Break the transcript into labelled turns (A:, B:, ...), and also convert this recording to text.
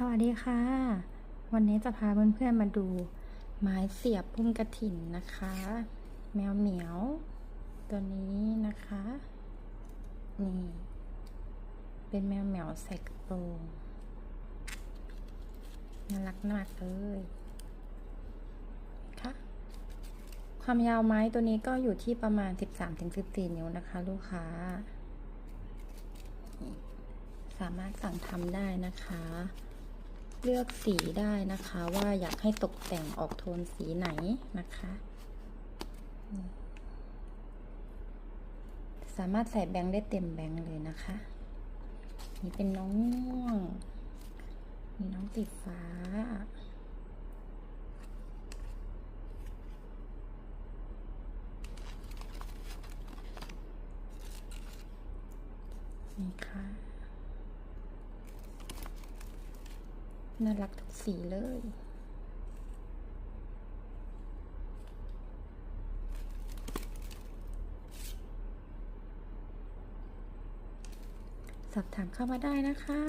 A: สวัสดีค่ะ วันนี้จะพาเพื่อนๆมาดูไม้เสียบพุ่มกระถินนะคะ แมวเหมียว ตัวนี้นะคะ นี่ เป็นแมวเหมียวใส่กระโปรงน่ารักมากเลยค่ะความยาวไม้ตัวนี้ก็อยู่ที่ประมาณ 13-14 นิ้วนะคะ ลูกค้า สามารถสั่งทำได้นะคะ เลือกสีได้นะคะว่าอยากให้ตกแต่งออกโทนสีไหนนะคะ สามารถใส่แบงค์ได้เต็มแบงค์เลยนะคะ นี่เป็นน้องม่วงมีน้องสีฟ้า นี่ค่ะ น่ารักทุกสีเลย สอบถามเข้ามาได้นะคะ